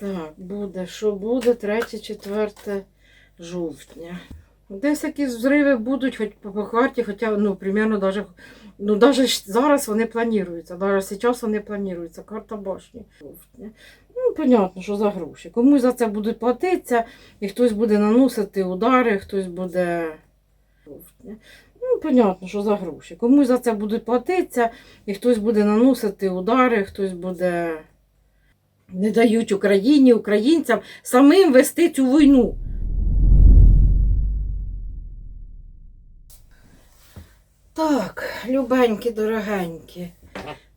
Так, буде, що буде 3-4 жовтня. Десь якісь взриви будуть, хоч по, карті, хоча, ну, примерно, даже, ну, даже зараз вони плануються, даже зараз вони плануються, карта башні. Ну, понятно, що за гроші. Комусь за це будуть платитися, і хтось буде наносити удари, хтось буде. Ну, понятно, що за гроші. Комусь за це будуть платитися, і хтось буде наносити удари, хтось буде. Не дають Україні, українцям самим вести цю війну. Так, любенькі, дорогенькі,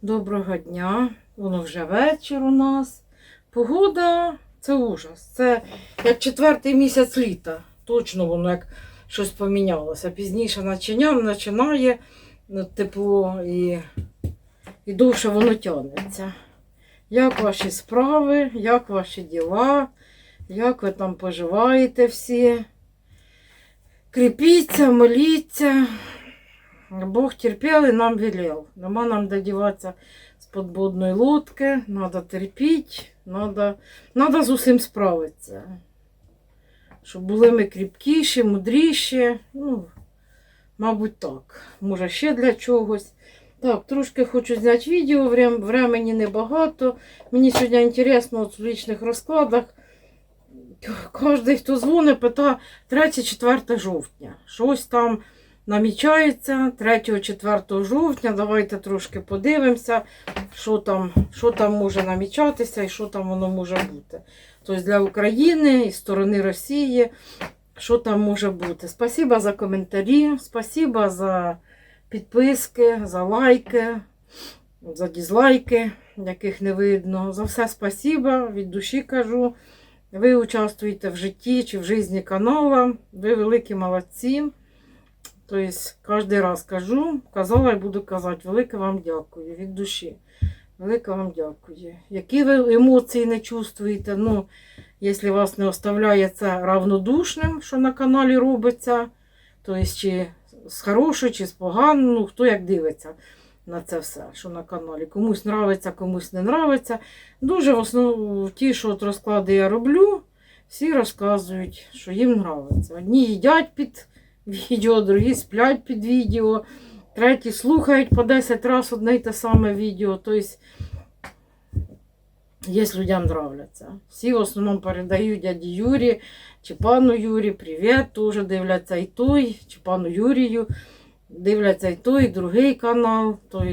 доброго дня. Воно вже вечір у нас. Погода це ужас. Це як четвертий місяць літа. Точно воно як щось помінялося. Пізніше начиня- починає ну, тепло і, і довше воно тягнеться. Як ваші справи, як ваші діла, як ви там поживаєте всі? Кріпіться, моліться. Бог терпел и нам велел. Нема нам додіватися з подводної лодки, треба терпіти, треба, треба з усім справитися. Щоб були ми кріпкіші, мудріші. Ну, мабуть, так. Може, ще для чогось. Так, трошки хочу зняти відео, врем- времени небагато. Мені сьогодні інтересно от в лічних розкладах. Кожен, хто дзвонить, питає 3-4 жовтня. Щось там намічається 3-4 жовтня. Давайте трошки подивимося, що там, що там може намічатися і що там воно може бути. Тобто для України і сторони Росії, що там може бути. Спасибо за коментарі, спасибо за підписки, за лайки, за дізлайки, яких не видно. За все спасибо, від душі кажу. Ви участвуєте в житті чи в житті каналу. Ви великі молодці. Тобто, кожен раз кажу, казала і буду казати, велике вам дякую від душі. Велике вам дякую. Які ви емоції не чувствуєте, ну, якщо вас не оставляє це равнодушним, що на каналі робиться, тобто, чи з хорошою, чи з поганою, ну, хто як дивиться на це все, що на каналі. Комусь нравиться, комусь не нравиться. Дуже в основному ті, що от розклади я роблю, всі розказують, що їм нравиться. Одні їдять під відео, другі сплять під відео, треті слухають по 10 разів одне й те саме відео. Тобто, є людям нравляться. Всі в основному передають дяді Юрі чи пану Юрі, привіт, теж дивляться і той, чи пану Юрію, дивляться і той, і другий канал. Тобто,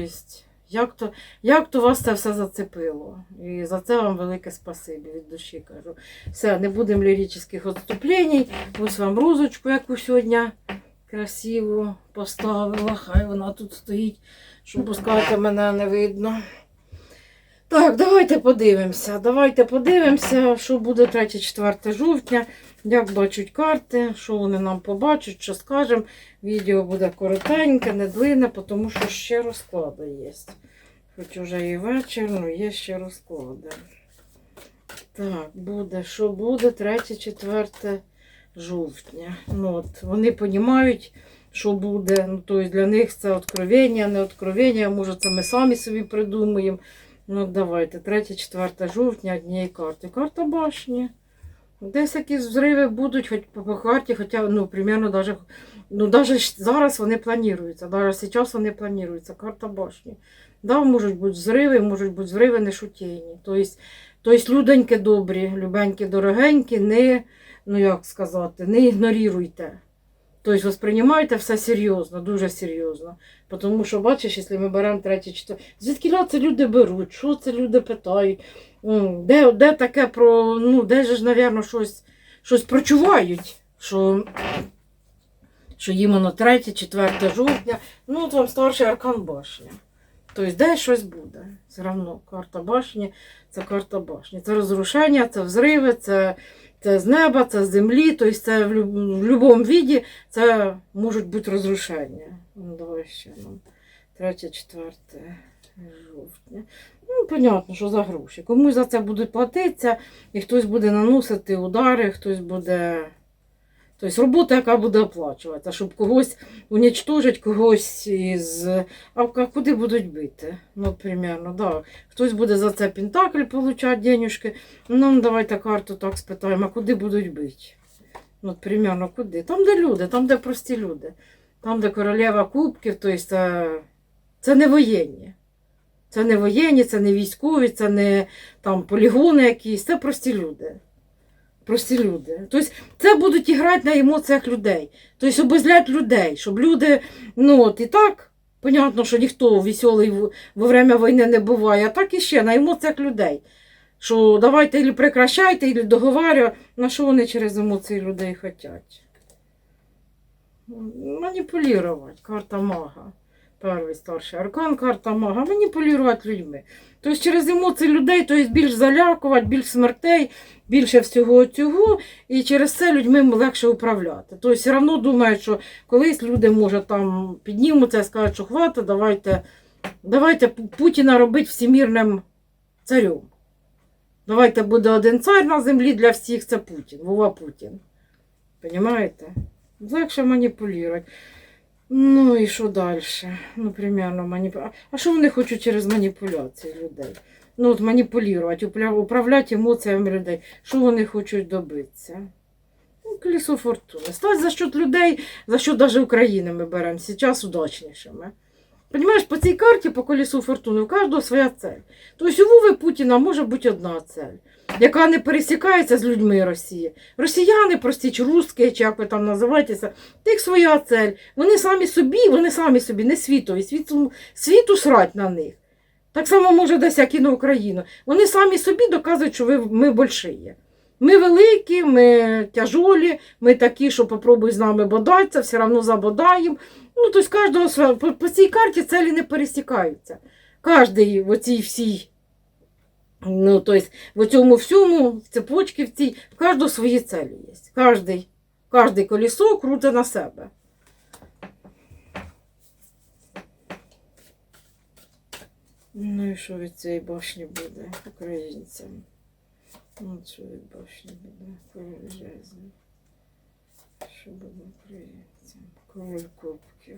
як то, як то вас це все зацепило. І за це вам велике спасибі від душі кажу. Все, не будемо ліричних відступлень. Ось вам розочку, яку сьогодні красиво поставила. Хай вона тут стоїть, щоб пускати мене не видно. Так, давайте подивимося. Давайте подивимося, що буде 3-4 жовтня, як бачать карти, що вони нам побачать, що скажемо. Відео буде коротеньке, не длинне, тому що ще розклади є. Хоч уже і вечір, але є ще розклади. Так, буде, що буде 3-4 жовтня. Ну, от, вони розуміють, що буде. Ну, тобто для них це откровення, не откровення, може це ми самі собі придумаємо. Ну, давайте, 3-4 жовтня однієї карти. Карта башні. Десь якісь взриви будуть, хоч по, карті, хоча, ну, примерно, даже, ну, зараз вони плануються. Даже зараз вони плануються. Карта башні. Да, можуть бути взриви, можуть бути взриви не шутєйні. Тобто, тобто люденьки добрі, любенькі, дорогенькі, не, ну як сказати, не ігноруйте. Тобто восприймайте все серйозно, дуже серйозно. Тому що, бачиш, якщо ми беремо третє, четверте, звідки це люди беруть, що це люди питають, де, де таке про, ну, де ж, мабуть, щось, щось прочувають, що, що іменно 3, 4 жовтня, ну, от вам старший аркан башня. Тобто, де щось буде. Все одно карта башні це карта башні. Це розрушення, це взриви, це, це з неба, це з землі. Тобто це в, будь-якому віді це можуть бути розрушення. Ну, давай ще нам. 3, 4 жовтня. Ну, понятно, що за гроші. Комусь за це будуть платитися, і хтось буде наносити удари, хтось буде. Тобто робота, яка буде оплачуватися, щоб когось унічтожити, когось із. А куди будуть бити? Ну, примерно, да. Хтось буде за це пентакль получати денюжки. Ну, давайте карту так спитаємо, а куди будуть бити? Ну, примерно, куди? Там, де люди, там, де прості люди. Там, де королева кубків, тобто це не воєнні. Це не воєнні, це не військові, це не там полігони якісь, це прості люди. Прості люди. Тобто це будуть іграти на емоціях людей. Тобто обозлять людей, щоб люди, ну от і так, понятно, що ніхто веселий во время війни не буває, а так і ще на емоціях людей. Що давайте ілі прекращайте, ілі договарю, на що вони через емоції людей хочуть. Маніпулювати, карта мага. Перший старший аркан, карта мага, маніпулювати людьми. Тобто через емоції людей тобто більш залякувати, більш смертей, більше всього цього, і через це людьми легше управляти. Тобто все одно думають, що колись люди, може, там піднімуться і скажуть, що хватить, давайте, давайте Путіна робити всемірним царем. Давайте буде один цар на землі для всіх, це Путін, Вова Путін. Понімаєте? Легше маніпулювати. Ну і що далі? Ну, примерно, маніпу... А- що вони хочуть через маніпуляції людей? Ну, от маніпулювати, управляти емоціями людей. Що вони хочуть добитися? Ну, колесо фортуни. Стать за счет людей, за що навіть України ми беремо зараз удачнішими. Понимаєш, по цій карті, по колесу фортуни, у кожного своя цель. Тобто у Вови Путіна може бути одна цель, яка не пересікається з людьми Росії. Росіяни, прості, чи русські, чи як ви там називаєтеся, тих своя цель. Вони самі собі, вони самі собі, не світові, світу, світу срать на них. Так само може десь як і на Україну. Вони самі собі доказують, що ви, ми больші. Ми великі, ми тяжолі, ми такі, що попробуй з нами бодатися, все одно забодаємо. Ну, тобто кожного своє- по, по цій карті целі не пересікаються. Кожний в оцій всій, ну, тобто, в цьому всьому, в цепочці в цій, в кожного свої цілі є. Кожний, кожний колесо круте на себе. Ну і що від цієї башні буде українцям? Ну, що від башні буде? Що буде українцям? Король кубків.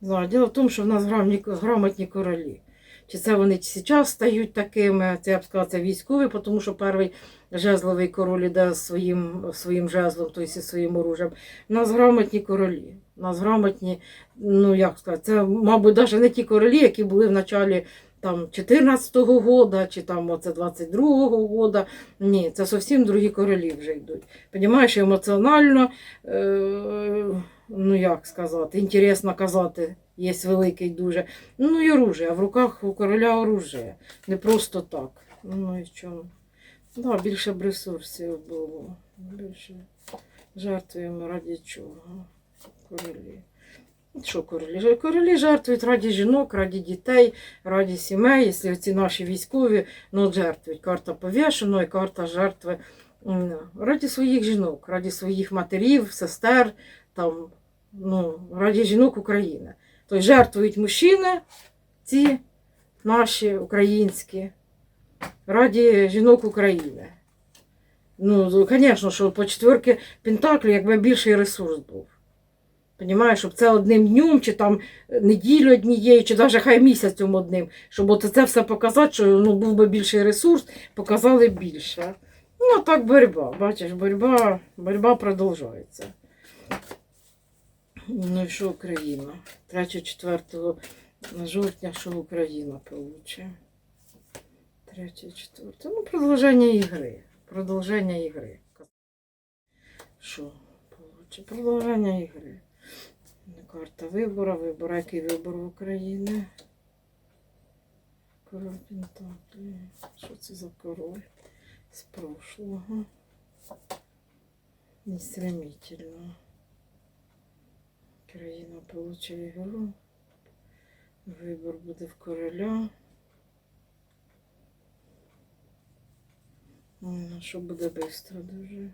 Да, діло в тому, що в нас грамотні, королі. Чи це вони зараз стають такими, це я б сказала, це військові, тому що перший жезловий король іде своїм, своїм жезлом, тобто своїм оружием. У нас грамотні королі. У нас грамотні, ну як сказати, це, мабуть, навіть не ті королі, які були в началі там 14-го года, чи там оце 22-го года. Ні, це зовсім другі королі вже йдуть. Понімаєш, емоціонально, е, ну як сказати, інтересно казати, є великий дуже. Ну і оружие, в руках у короля оружие. Не просто так. Ну і чому? Да, більше б ресурсів було. Більше жертвуємо раді чого. Королі. Що королі? Королі жертвують раді жінок, раді дітей, раді сімей, якщо ці наші військові ну, жертвують. Карта повішеної, карта жертви раді своїх жінок, раді своїх матерів, сестер, там, ну, раді жінок України. Тобто жертвують мужчини, ці наші українські, раді жінок України. Ну, звісно, що по четверки Пентаклі, якби більший ресурс був. Понімаєш, щоб це одним днем, чи там неділю однією, чи навіть хай місяцем одним, щоб от це все показати, що ну, був би більший ресурс, показали більше. Ну, так боротьба. Бачиш, боротьба, боротьба продовжується. Ну і що Україна? 3-4 жовтня, що Україна получить? 3-4. Ну, продовження ігри. Продовження ігри. Що? Продовження ігри. Карта вибору, вибор, який вибор в Україні. Король Пентаклі. Що це за король з прошлого? Не стремительно. Країна получає ігру. Вибор буде в короля. Ну що буде швидко дуже.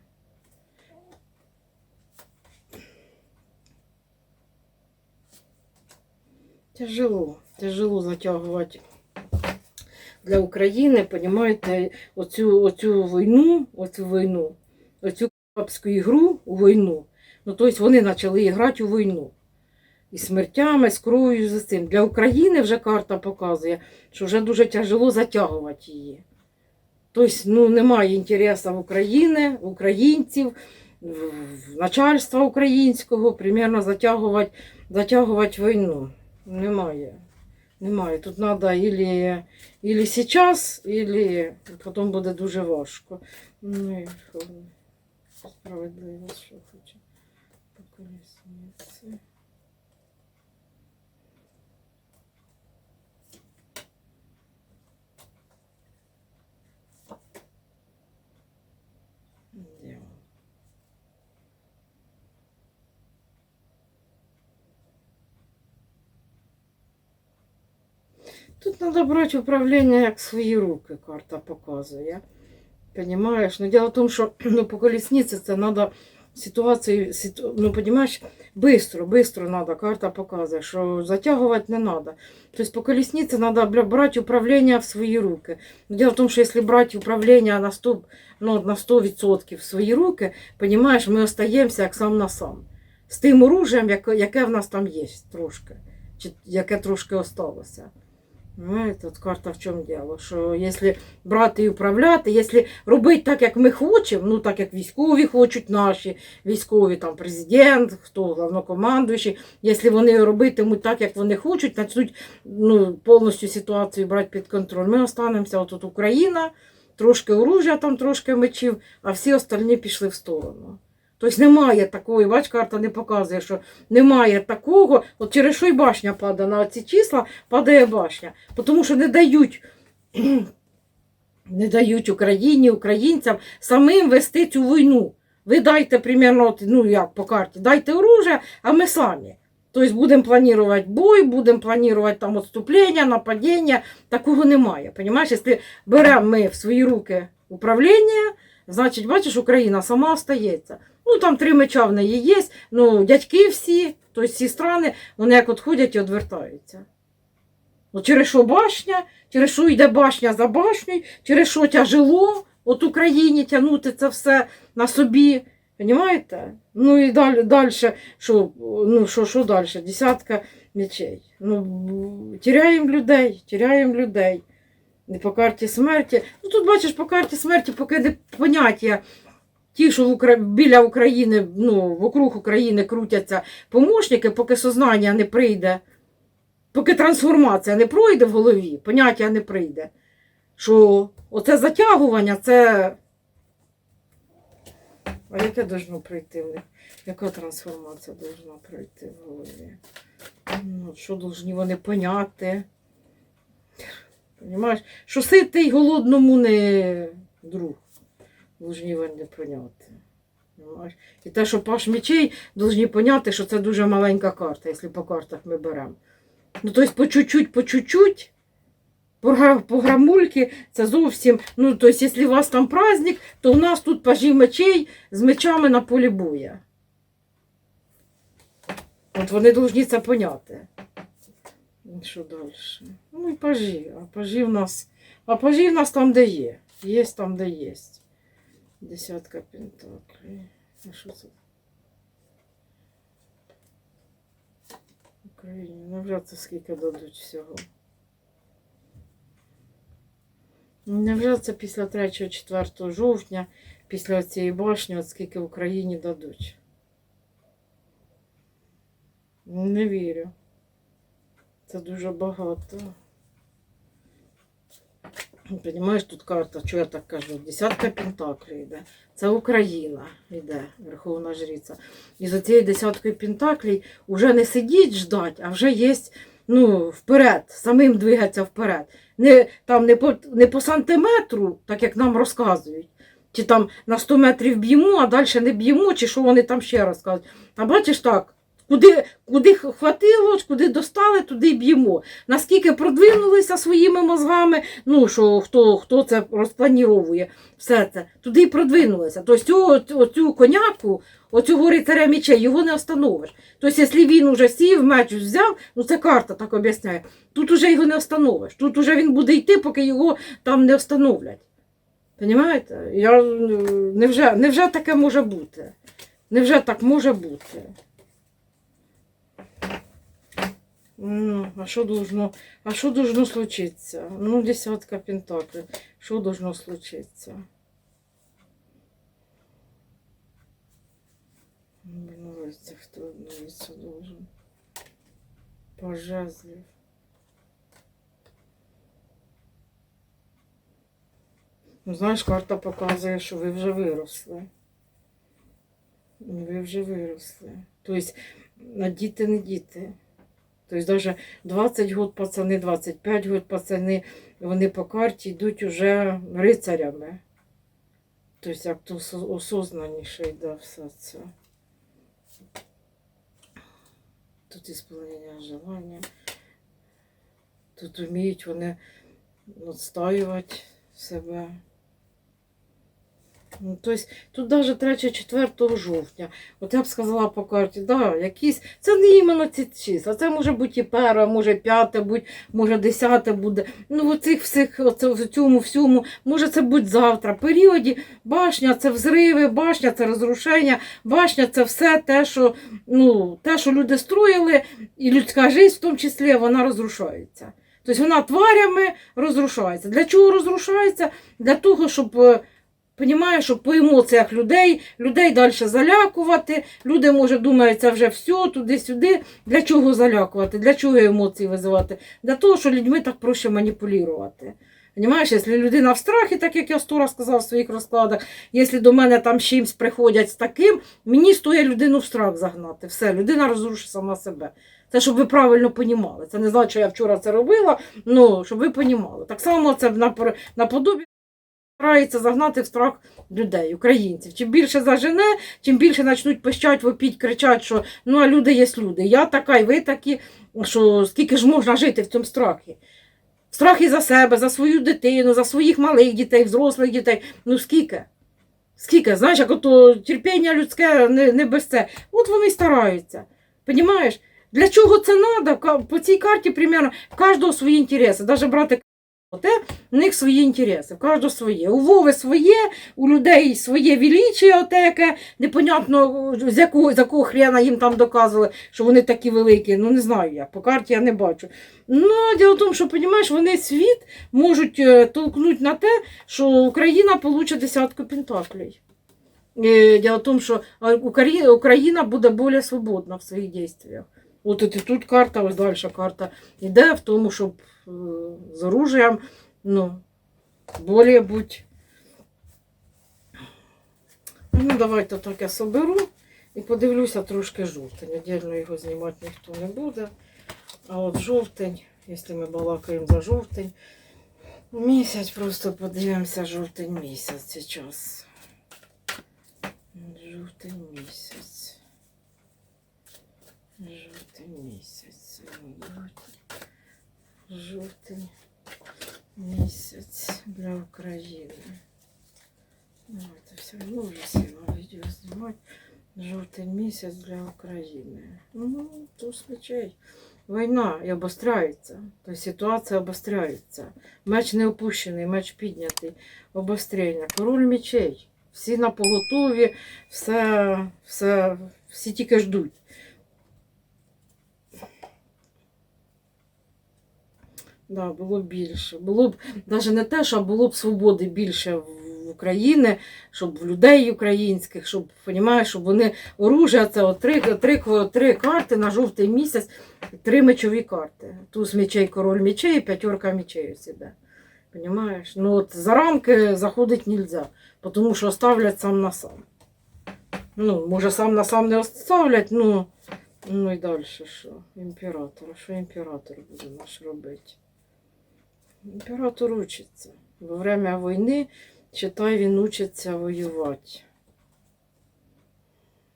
Тяжело, тяжело затягувати для України, понімаєте, оцю, оцю війну, оцю війну, оцю арабську ігру у війну. Ну, тобто вони почали грати у війну. І смертями, з кров'ю за цим. Для України вже карта показує, що вже дуже тяжело затягувати її. Тобто, ну, немає інтересу в України, в українців, в начальства українського, примерно затягувати, затягувати війну. Немає. Немає. Тут треба ілі, ілі зараз, ілі потім буде дуже важко. Ну, і що, справедливість, що хоче. По колесниці. Треба брати управління як свої руки, карта показує. Понимаешь? Но дело в том, что ну, по колеснице це надо ситуацію, ситу, ну, понимаешь, быстро, быстро надо, карта показує, що затягувати не надо. Тобто по колеснице надо бля, брати управління в свої руки. Но дело в том, що якщо брати управління на 100, ну, на 100% в свої руки, понимаешь, ми остаємося як сам на сам. З тим оружием, яке, яке в нас там є трошки, чи яке трошки осталося. Ну, тут карта в чому діло? Що якщо брати і управляти, якщо робити так, як ми хочемо, ну так як військові хочуть наші, військові там президент, хто головнокомандуючий, якщо вони робитимуть так, як вони хочуть, почнуть ну, повністю ситуацію брати під контроль. Ми останемося отут Україна, трошки оружя, там трошки мечів, а всі остальні пішли в сторону. Тобто немає такої, бач, карта не показує, що немає такого, от через що й башня падає на ці числа, падає башня. Тому що не дають, не дають Україні, українцям самим вести цю війну. Ви дайте примерно, ну як по карті, дайте оружие, а ми самі. Тобто будемо планувати бой, будемо планувати там відступлення, нападіння. Такого немає. Понимаєш, якщо беремо ми в свої руки управління, значить, бачиш, Україна сама остається. Ну там три меча в неї є, ну дядьки всі, тобто всі страни, вони як от ходять і відвертаються. Ну, через що башня, через що йде башня за башнею, через що тяжело от Україні тягнути це все на собі. Понимаєте? Ну і далі, далі що, ну, що, що далі? Десятка мечей. Ну, теряємо людей, теряємо людей. Не по карті смерті. Ну тут бачиш, по карті смерті поки не поняття. Ті, що в Укра... біля України, ну, вокруг України крутяться помощники, поки сознання не прийде, поки трансформація не пройде в голові, поняття не прийде. Що оце затягування, це. А яке должно прийти? Яка трансформація должна пройти в голові? Ну, що должні вони поняти? Понимаєш? Що ситий голодному не друг. Должні вони поняти. І те, що паш мечей, должні поняти, що це дуже маленька карта, якщо по картах ми беремо. Ну, тобто по чуть-чуть, по чуть-чуть, по, гра- грамульки, це зовсім. Ну, тобто, якщо у вас там праздник, то у нас тут пажі мечей з мечами на полі боя. От вони повинні це поняти. Ну, Що далі? Ну і пажі. А пажі в нас. А пажі в нас там, де є. Є там, де є. Десятка пентаклей. А що це? Україні. Невже це скільки дадуть всього? Невже це після 3-4 жовтня, після цієї башні, от скільки в Україні дадуть? Не вірю. Це дуже багато. Понімаєш, тут карта, що я так кажу, десятка пентаклів йде. Це Україна йде, Верховна Жриця. І за цією десяткою пентаклей вже не сидіть ждать, а вже є ну, вперед, самим двигатися вперед. Не, там, не, по, не по сантиметру, так як нам розказують. Чи там на 100 метрів б'ємо, а далі не б'ємо, чи що вони там ще розказують. А бачиш так, Куди, куди хватило, куди достали, туди б'ємо. Наскільки продвинулися своїми мозгами, ну що хто, хто це розпланіровує, все це, туди й продвинулися. Тобто цю, оцю коняку, оцього рицаря мечей, його не остановиш. Тобто, якщо він уже сів, меч взяв, ну це карта так об'ясняє, тут уже його не остановиш. Тут уже він буде йти, поки його там не встановлять. Понімаєте? Я, е, невже, невже таке може бути? Невже так може бути? Ну, а що должно, а що должно случитися? Ну, десятка пентаклей. Що должно случитися? Обновиться, хто обновиться должен. Пожезлив. Ну, знаєш, карта показує, що ви вже виросли. Ви вже виросли. Тобто, діти не діти. Тобто, навіть 20 год пацани, 25 год пацани, вони по карті йдуть уже рицарями. Тобто, як то осознаніше йде все це. Тут ісполнення желання. Тут вміють вони відстоювати себе. Тобто, тут навіть 3-4 жовтня. От я б сказала по карті, да, якісь, це не іменно ці числа, це може бути і перше, може п'яте, може десяте буде. Ну, в цих всіх, оце, в цьому всьому, може це будь завтра. Періоді башня це взриви, башня це розрушення, башня це все те, що, ну, те, що люди строїли, і людська життя в тому числі вона розрушається. Тобто вона тварями розрушається. Для чого розрушається? Для того, щоб. Понімаєш, що по емоціях людей, людей далі залякувати, люди, може, думають, це вже все, туди-сюди. Для чого залякувати? Для чого емоції визивати? Для того, що людьми так проще маніпулювати. Понімаєш, якщо людина в страхі, так як я сто раз сказав в своїх розкладах, якщо до мене там з чимсь приходять з таким, мені стоїть людину в страх загнати. Все, людина розрушить сама себе. Це щоб ви правильно понімали. Це не значить, що я вчора це робила, ну щоб ви понімали. Так само це наподобі старається загнати в страх людей, українців. Чим більше зажене, чим більше почнуть пищать, вопіть, кричать, що ну а люди є люди. Я така, і ви такі, що скільки ж можна жити в цьому страхі. Страх і за себе, за свою дитину, за своїх малих дітей, взрослих дітей. Ну скільки? Скільки? Знаєш, як ото терпіння людське не, не без це. От вони стараються. Понімаєш? Для чого це треба? По цій карті, примерно, в кожного свої інтереси. Навіть брати те, в них свої інтереси, в кожного своє. У Вови своє, у людей своє величие, оте, непонятно, з якого, з якого хрена їм там доказували, що вони такі великі. Ну не знаю як, по карті я не бачу. Ну, діло в тому, що розумієш, вони світ можуть е, толкнути на те, що Україна получить десятку пентаклей. Е, Діло в тому, що Україна буде більш свободна в своїх діях. От і тут карта, ось далі карта йде в тому, щоб е, з оружием, ну, более будь. Ну, давайте так я соберу і подивлюся трошки жовтень. Отдельно його знімати ніхто не буде. А от жовтень, якщо ми балакаємо за жовтень, місяць просто подивимося жовтень місяць зараз. Жовтень місяць. Жовтень місяць. Жовтень місяць для України. Давайте все одно вже сіла відео знімати. Жовтень місяць для України. Ну, туз мечей. Війна і обостряється. Тобто ситуація обостряється. Меч не опущений, меч піднятий. Обострення. Король мечей. Всі на поготові, все, все, всі тільки ждуть. Да, було б більше. Було б навіть не те, що було б свободи більше в Україні, щоб в людей українських, щоб понімаєш, щоб вони оружя, це три, три, три карти на жовтий місяць, три мечові карти. Туз мечей, король мечей, п'ятерка мечей ось іде. Понімаєш? Ну от за рамки заходить нельзя, тому що оставлять сам на сам. Ну, може, сам на сам не оставлять, ну, ну і далі що? Імператор. Що імператор буде наш робити? Імператор учиться. Во время війни, читай, він учиться воювати.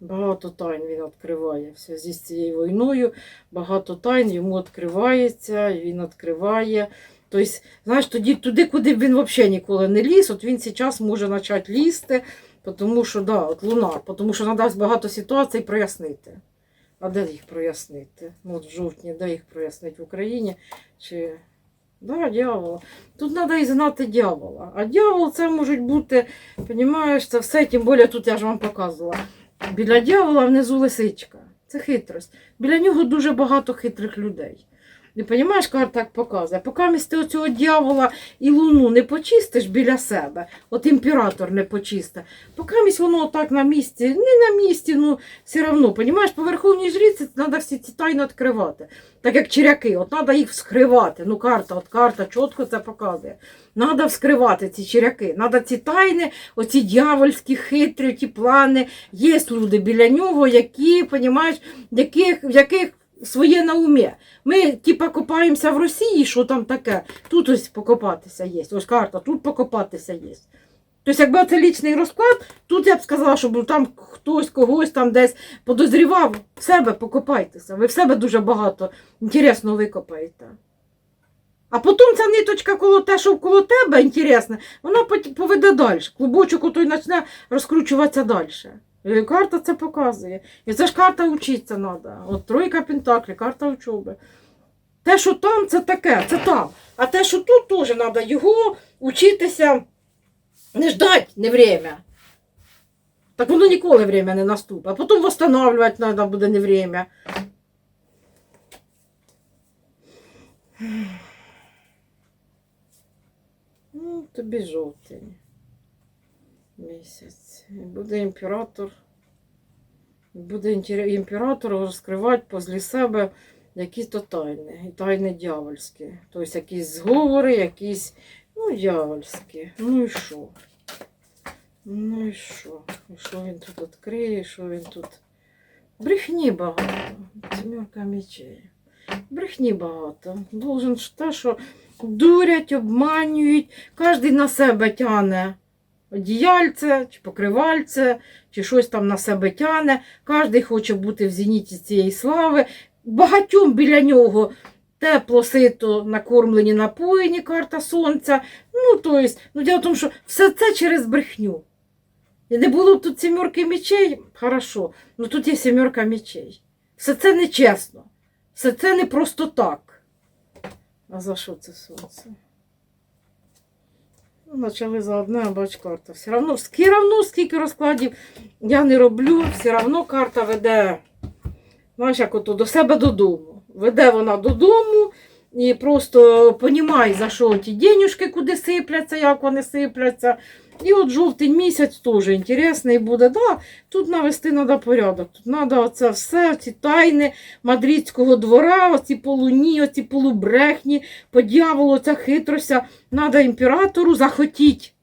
Багато тайн він відкриває в зв'язку з цією війною. Багато тайн йому відкривається, він відкриває. Тобто, знаєш, тоді туди, куди б він взагалі ніколи не ліз, от він зараз може почати лізти, тому що да, от луна, тому що надасть багато ситуацій прояснити. А де їх прояснити? Ну, от в жовтні, де їх прояснити в Україні чи Да, дьявола. Тут треба і знати дьявола. А дьявол це можуть бути, розумієш, це все, тим більше тут я ж вам показувала. Біля дьявола внизу лисичка. Це хитрость. Біля нього дуже багато хитрих людей. І розумієш, карта так показує. Поки місти оцього дьявола і луну не почистиш біля себе, от імператор не почисте, поки місь воно так на місці, не на місці, ну все одно, розумієш, по верховній жріці треба всі ці тайни відкривати. Так як черяки, от треба їх вскривати. Ну, карта, от карта чітко це показує. Треба вскривати ці черяки. Треба ці тайни, оці дьявольські, хитрі, ті плани. Є люди біля нього, які, розумієш, яких, яких своє на умі. Ми типа копаємося в Росії, що там таке. Тут ось покопатися є. Ось карта, тут покопатися є. Тобто, якби це лічний розклад, тут я б сказала, щоб там хтось когось там десь подозрівав, в себе покопайтеся. Ви в себе дуже багато інтересного викопаєте. А потім ця ниточка коло те, що коло тебе інтересне, вона поведе далі. Клубочок отой почне розкручуватися далі. І карта це показує. І це ж карта вчитися треба. От тройка пентаклі, карта учоби. Те, що там, це таке, це там. А те, що тут теж треба його вчитися не ждать не время. Так воно ніколи время не наступить. А потім восстанавливати треба буде не время. Ну, тобі жовтий місяць. Буде імператор. Буде імператор розкривати позлі себе якісь то тайни. І тайни дьявольські. Тобто якісь зговори, якісь, ну, дьявольські. Ну і що? Ну і що? І що він тут відкриє, і що він тут. Брехні багато. Сімерка мечей. Брехні багато. Должен те, що дурять, обманюють, кожен на себе тяне одіяльце, чи покривальце, чи щось там на себе тяне. Кожен хоче бути в зеніті цієї слави. Багатьом біля нього тепло, сито, накормлені, напоєні, карта сонця. Ну, то есть, ну, діло в тому, що все це через брехню. І не було б тут сімерки мечей, хорошо, ну тут є сімерка мечей. Все це нечесно. Все це не просто так. А за що це сонце? Ну, Почали за одне, а бач карта. Все равно, все равно, скільки розкладів я не роблю, все равно карта веде, знаєш, як ото до себе додому. Веде вона додому і просто понімай, за що ті денюжки куди сипляться, як вони сипляться. І от жовтий місяць теж інтересний буде. Да, тут навести треба порядок. Тут треба оце все, ці тайни мадридського двора, оці полуні, оці полубрехні, по дьяволу, ця хитрося. Треба імператору захотіть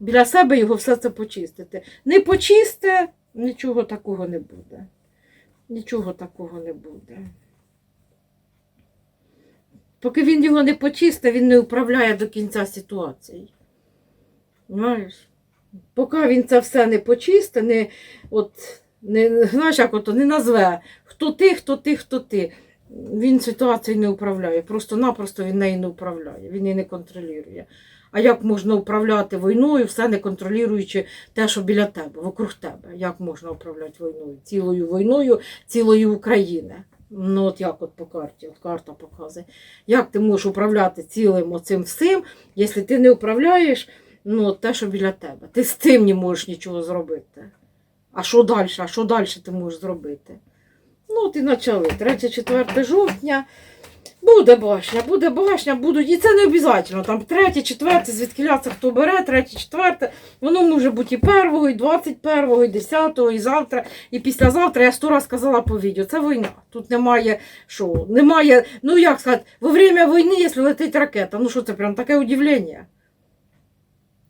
біля себе його все це почистити. Не почисте, нічого такого не буде. Нічого такого не буде. Поки він його не почистить, він не управляє до кінця ситуації. Знаєш? Поки він це все не почистить, не, от, не, знаєш, як ото, не назве, хто ти, хто ти, хто ти. Він ситуацією не управляє. Просто-напросто він нею не управляє, він її не контролює. А як можна управляти війною, все не контролюючи те, що біля тебе, вокруг тебе? Як можна управляти війною? Цілою війною, цілою України. Ну, от як от по карті, от карта показує. Як ти можеш управляти цілим оцим всім, якщо ти не управляєш ну, те, що біля тебе? Ти з цим не можеш нічого зробити. А що далі? А що далі ти можеш зробити? Ну, от почали. 3-4 жовтня. Буде башня, буде башня, будуть. І це не обов'язково. Там 3, 4, звідки хто бере, 3, 4. Воно може бути і 1, і 21, і 10, і завтра, і післязавтра. Я сто раз казала по відео. Це війна. Тут немає що. Немає, ну як сказати, во время війни, якщо летить ракета, ну що це прям таке удивлення.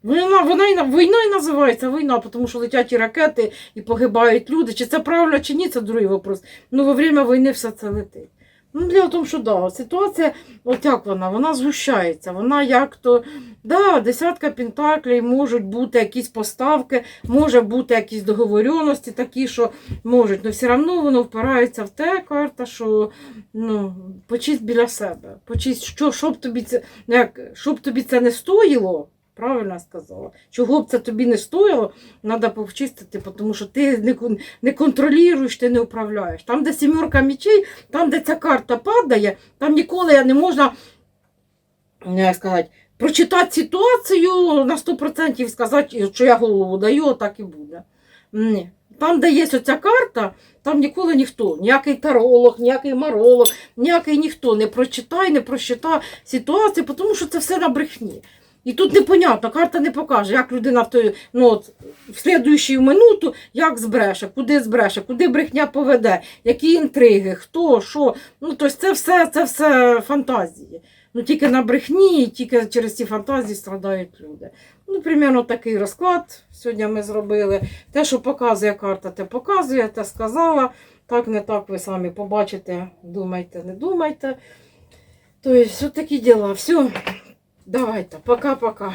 Війна, вона і, війна і називається війна, тому що летять і ракети, і погибають люди. Чи це правильно, чи ні, це другий вопрос. Ну, во время війни все це летить. Ну, для того, що да, ситуація, от як вона, вона згущається. Вона як то, да, десятка пентаклей, можуть бути якісь поставки, може бути якісь договоренності такі, що можуть, але все одно воно впирається в те карта, що ну, почисть біля себе. Почисть, що, щоб тобі це, як, щоб тобі це не стоїло, правильно сказала, чого б це тобі не стоїло, треба повчистити, тому що ти не, контролюєш, ти не управляєш. Там, де сімерка мічей, там, де ця карта падає, там ніколи не можна ну, як сказати, прочитати ситуацію на 100% і сказати, що я голову даю, так і буде. Ні. Там, де є оця карта, там ніколи ніхто, ніякий таролог, ніякий маролог, ніякий ніхто не прочитає, не просчитає ситуацію, тому що це все на брехні. І тут непонятно, карта не покаже, як людина в той, ну, от, в слідуючу минуту як збреше, куди збреше, куди брехня поведе, які інтриги, хто, що. Ну, тобто це все, це все фантазії. Ну, тільки на брехні, тільки через ці фантазії страдають люди. Ну, примерно такий розклад сьогодні ми зробили. Те, що показує карта, те показує, те сказала. Так, не так, ви самі побачите, думайте, не думайте. Тобто, все такі діла. Все, давайте, пока-пока.